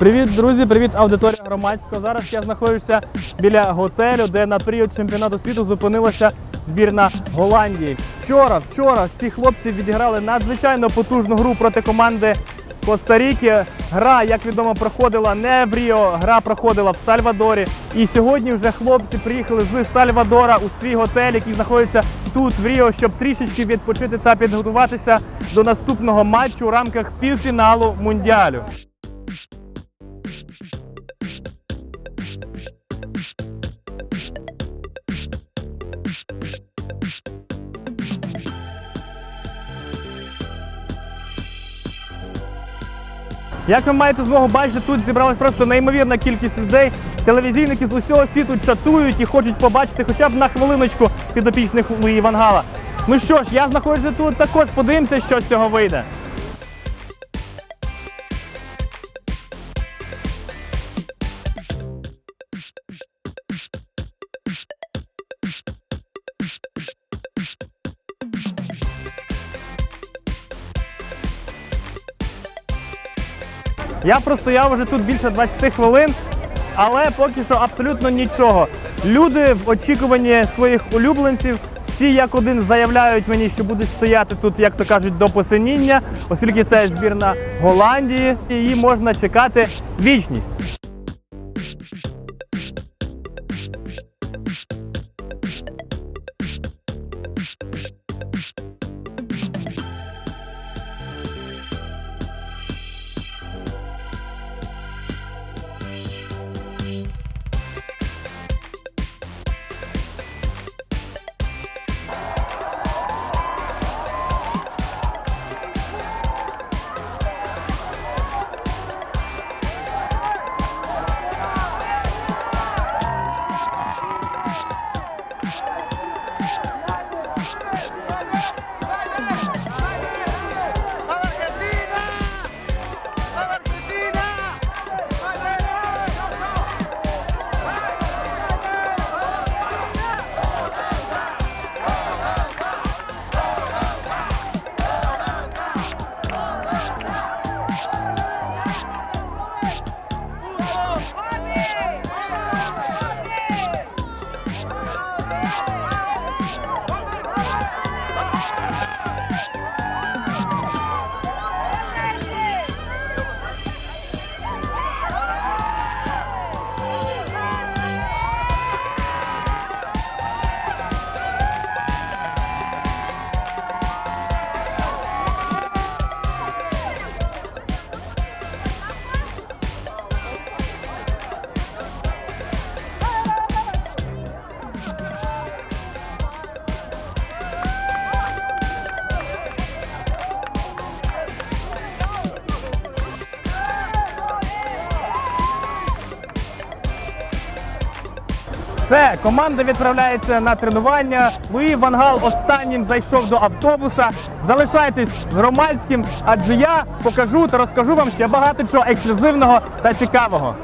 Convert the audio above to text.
Привіт, друзі! Привіт, аудиторія громадського. Зараз я знаходжуся біля готелю, де на період чемпіонату світу зупинилася збірна Голландії. Вчора, вчора ці хлопці відіграли надзвичайно потужну гру проти команди Коста-Ріки. Гра, як відомо, проходила не в Ріо, гра проходила в Сальвадорі. І сьогодні вже хлопці приїхали з Сальвадора у свій готель, який знаходиться тут, в Ріо, щоб трішечки відпочити та підготуватися до наступного матчу у рамках півфіналу мундіалю. Як ви маєте змогу бачити, тут зібралась просто неймовірна кількість людей. Телевізійники з усього світу чатують і хочуть побачити хоча б на хвилиночку підопічних Луї Вангала. Ну що ж, я знаходжуся тут також, подивимося, що з цього вийде. Я простояв вже тут більше 20 хвилин, але поки що абсолютно нічого. Люди в очікуванні своїх улюбленців. Всі як один заявляють мені, що будуть стояти тут, як то кажуть, до посиніння, оскільки це збірна Голландії, і її можна чекати вічність. Yeah. Все, команда відправляється на тренування. Луї Вангал останнім зайшов до автобуса. Залишайтесь з громадським, адже я покажу та розкажу вам ще багато чого ексклюзивного та цікавого.